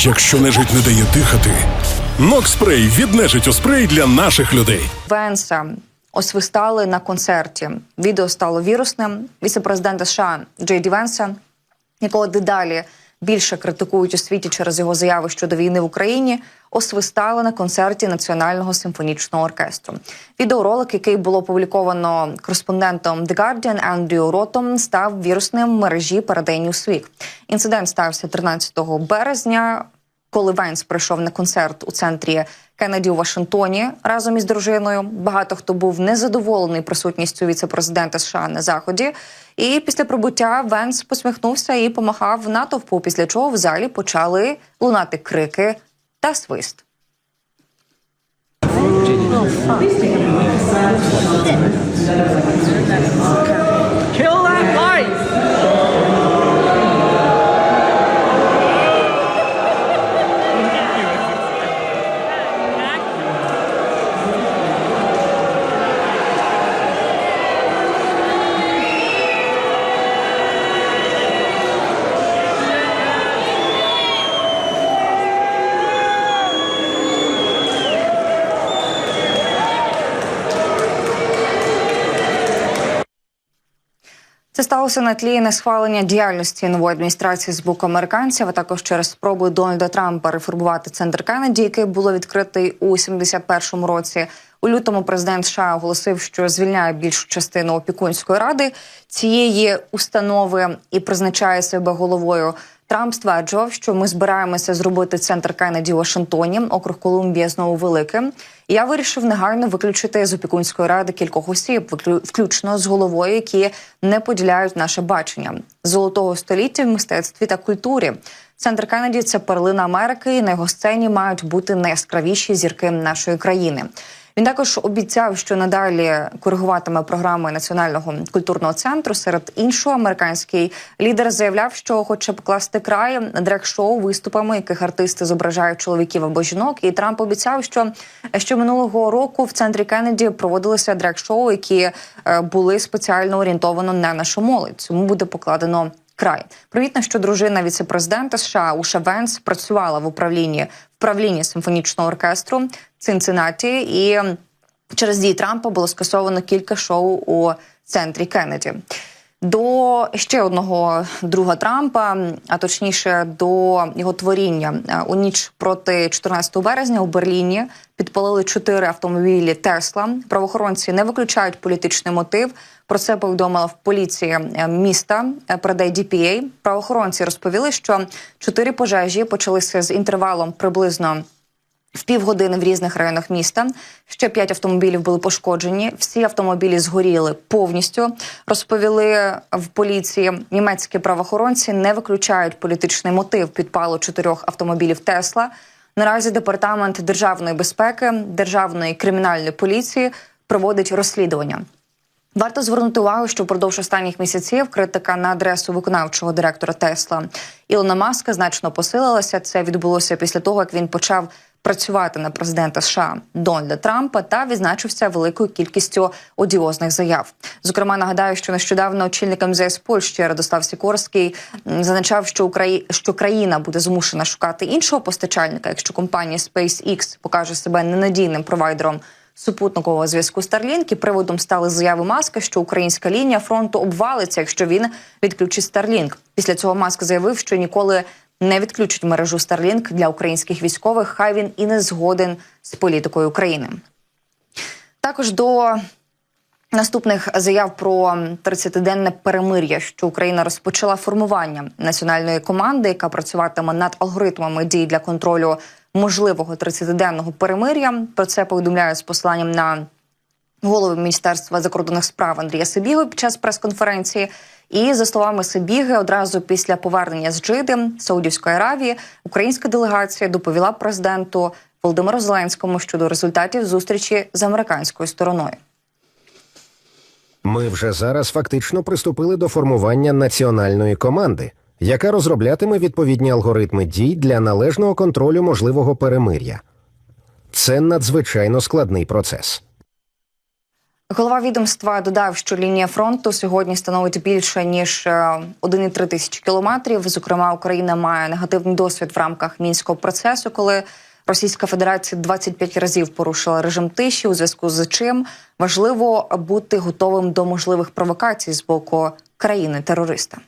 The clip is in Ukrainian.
Якщо нежить не дає дихати, Нокспрей від у спрей для наших людей. Венса освистали на концерті. Відео стало вірусним. Віце-президента США Джей Ді Венса, якого дедалі більше критикують у світі через його заяви щодо війни в Україні, освистали на концерті Національного симфонічного оркестру. Відеоролик, який було опубліковано кореспондентом The Guardian Андрію Ротом, став вірусним в мережі Paraday Newsweek. Інцидент стався 13 березня коли Венс прийшов на концерт у центрі Кеннеді у Вашингтоні разом із дружиною. Багато хто був незадоволений присутністю віце-президента США на заході. І після прибуття Венс посміхнувся і помахав натовпу. Після чого в залі почали лунати крики та свист. Kill Це сталося на тлі несхвалення діяльності нової адміністрації з боку американців, а також через спробу Дональда Трампа реформувати центр Кеннеді, який було відкритий у 71-му році. У лютому президент США оголосив, що звільняє більшу частину опікунської ради цієї установи і призначає себе головою. Трамп стверджував, що ми збираємося зробити центр Кеннеді у Вашингтоні, округ Колумбія знову великим. Я вирішив негайно виключити з опікунської ради кількох осіб, включно з головою, які не поділяють наше бачення золотого століття в мистецтві та культурі. Центр Кеннеді – це перлина Америки, і на його сцені мають бути найяскравіші зірки нашої країни. Він також обіцяв, що надалі коригуватиме програми національного культурного центру. Серед іншого, американський лідер заявляв, що хоче покласти край дрек-шоу виступами, яких артисти зображають чоловіків або жінок. І Трамп обіцяв, що ще минулого року в центрі Кеннеді проводилися дрек-шоу, які е, були спеціально орієнтовано на нашу молодь. Цьому буде покладено край. Привітно, що дружина віце-президента США Уша Венс працювала в управлінні в правлінні симфонічного оркестру Цинциннаті, і через дії Трампа було скасовано кілька шоу у центрі Кеннеді. До ще одного друга Трампа, а точніше до його творіння Е, у ніч проти 14 березня у Берліні підпалили чотири автомобілі Тесла. Правоохоронці не виключають політичний мотив. Про це повідомила в поліції е, міста е, передає DPA. Правоохоронці розповіли, що чотири пожежі почалися з інтервалом приблизно в півгодини в різних районах міста. Ще п'ять автомобілів були пошкоджені. Всі автомобілі згоріли повністю. Розповіли в поліції. Німецькі правоохоронці не виключають політичний мотив підпалу чотирьох автомобілів Тесла. Наразі департамент державної безпеки, державної кримінальної поліції проводить розслідування. Варто звернути увагу, що впродовж останніх місяців критика на адресу виконавчого директора Тесла Ілона Маска значно посилилася. Це відбулося після того, як він почав працювати на президента США Дональда Трампа та відзначився великою кількістю одіозних заяв. Зокрема, нагадаю, що нещодавно очільник МЗС Польщі Радослав Сікорський зазначав, що Украї... що країна буде змушена шукати іншого постачальника, якщо компанія SpaceX покаже себе ненадійним провайдером супутникового зв'язку. І приводом стали заяви Маска, що українська лінія фронту обвалиться, якщо він відключить Starlink. Після цього Маск заявив, що ніколи не відключить мережу Starlink для українських військових. Хай він і не згоден з політикою України. Також до Наступних заяв про 30-денне перемир'я, що Україна розпочала формування національної команди, яка працюватиме над алгоритмами дій для контролю можливого 30-денного перемир'я. Про це повідомляють з посланням на голови Міністерства закордонних справ Андрія Сибіги під час прес-конференції. І за словами Сибіги, одразу після повернення з Джиди Саудівської Аравії українська делегація доповіла президенту Володимиру Зеленському щодо результатів зустрічі з американською стороною. Ми вже зараз фактично приступили до формування національної команди, яка розроблятиме відповідні алгоритми дій для належного контролю можливого перемир'я. Це надзвичайно складний процес. Голова відомства додав, що лінія фронту сьогодні становить більше ніж е, 1,3 тисячі кілометрів. Зокрема, Україна має негативний досвід в рамках мінського процесу, коли Російська Федерація 25 разів порушила режим тиші, у зв'язку з чим важливо бути готовим до можливих провокацій з боку країни терориста.